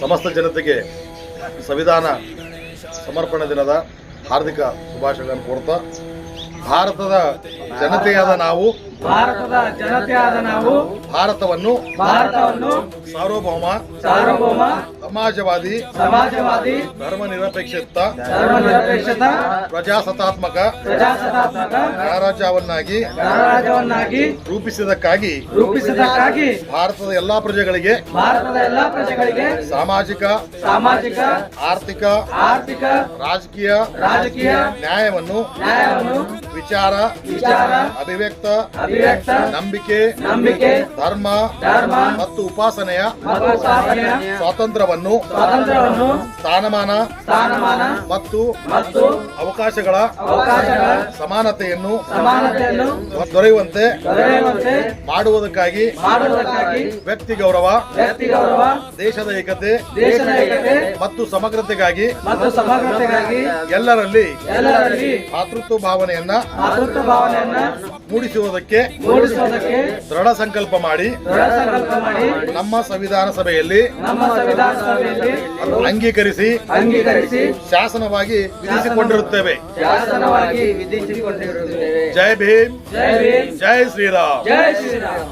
ಸಮಸ್ತ ಜನತೆಗೆ ಸಂವಿಧಾನ ಸಮರ್ಪಣೆ ದಿನದ ಹಾರ್ದಿಕ ಶುಭಾಶಯಗಳನ್ನು ಕೋರ್ತಾ ಭಾರತದ ಜನತೆಯಾದ ನಾವು ಭಾರತದ ಜನತೆಯಾದ ನಾವು ಭಾರತವನ್ನು ಭಾರತವನ್ನು ಸಾರ್ವಭೌಮ ಸಾರ್ವಭೌಮ ಸಮಾಜವಾದಿ ಸಮಾಜವಾದಿ ಧರ್ಮ ನಿರಪೇಕ್ಷತ ಧರ್ಮ ನಿರಪೇಕ್ಷತ ಪ್ರಜಾಸತ್ತಾತ್ಮಕ ಪ್ರಜಾಸತ್ತಾತ್ಮಕ ಗಣರಾಜ್ಯವನ್ನಾಗಿ ಗಣರಾಜ್ಯವನ್ನಾಗಿ ರೂಪಿಸಿದಕ್ಕಾಗಿ ರೂಪಿಸಿದಕ್ಕಾಗಿ ಭಾರತದ ಎಲ್ಲಾ ಪ್ರಜೆಗಳಿಗೆ ಭಾರತದ ಎಲ್ಲಾ ಪ್ರಜೆಗಳಿಗೆ ಸಾಮಾಜಿಕ ಸಾಮಾಜಿಕ ಆರ್ಥಿಕ ಆರ್ಥಿಕ ರಾಜಕೀಯ ರಾಜಕೀಯ ನ್ಯಾಯವನ್ನು ನ್ಯಾಯವನ್ನು ವಿಚಾರ ವಿಚಾರ ಅಭಿವ್ಯಕ್ತ ಅಭಿವ್ಯಕ್ತ ನಂಬಿಕೆ ನಂಬಿಕೆ ಧರ್ಮ ಧರ್ಮ ಮತ್ತು ಉಪಾಸನೆಯ ಸ್ವಾತಂತ್ರ್ಯವನ್ನು ಸ್ವಾತಂತ್ರ್ಯವನ್ನು ಸ್ಥಾನಮಾನ ಸ್ಥಾನಮಾನ ಮತ್ತು ಮತ್ತು ಅವಕಾಶಗಳ ಅವಕಾಶಗಳ ಸಮಾನತೆಯನ್ನು ಸಮಾನತೆಯನ್ನು ದೊರೆಯುವಂತೆ ದೊರೆಯುವಂತೆ ಮಾಡುವುದಕ್ಕಾಗಿ ಮಾಡುವುದಕ್ಕಾಗಿ ವ್ಯಕ್ತಿ ಗೌರವ ವ್ಯಕ್ತಿ ಗೌರವ ದೇಶದ ಏಕತೆ ದೇಶದ ಏಕತೆ ಮತ್ತು ಸಮಗ್ರತೆಗಾಗಿ ಮತ್ತು ಸಮಗ್ರತೆಗಾಗಿ ಎಲ್ಲರಲ್ಲಿ ಎಲ್ಲರಲ್ಲಿ ಮಾತೃತ್ವ ಭಾವನೆಯನ್ನ ಮಾತೃತ್ವ ಭಾವನೆಯನ್ನ ಮೂಡಿಸುವುದಕ್ಕೆ ಮೂಡಿಸುವುದಕ್ಕೆ ದೃಢ ಸಂಕಲ್ಪ ಮಾಡಿ ದೃಢ ಸಂಕಲ್ಪ ಮಾಡಿ ನಮ್ಮ ಸಂವಿಧಾನ ಸಭೆಯಲ್ಲಿ ನಮ್ಮ ಸಂವಿಧಾನ ಸಭೆಯಲ್ಲಿ ಅಂಗೀಕರಿಸಿ ಅಂಗೀಕರಿಸಿ ಶಾಸನವಾಗಿ ವಿಧಿಸಿಕೊಂಡಿರುತ್ತೇವೆ. ಶಾಸನವಾಗಿ ವಿಧಿಸಿಕೊಂಡಿರುತ್ತೇವೆ. ಜೈ ಭೀಮ್. ಜೈ ಭೀಮ್. ಜೈ ಶ್ರೀರಾಮ್. ಜೈ ಶ್ರೀರಾಮ್.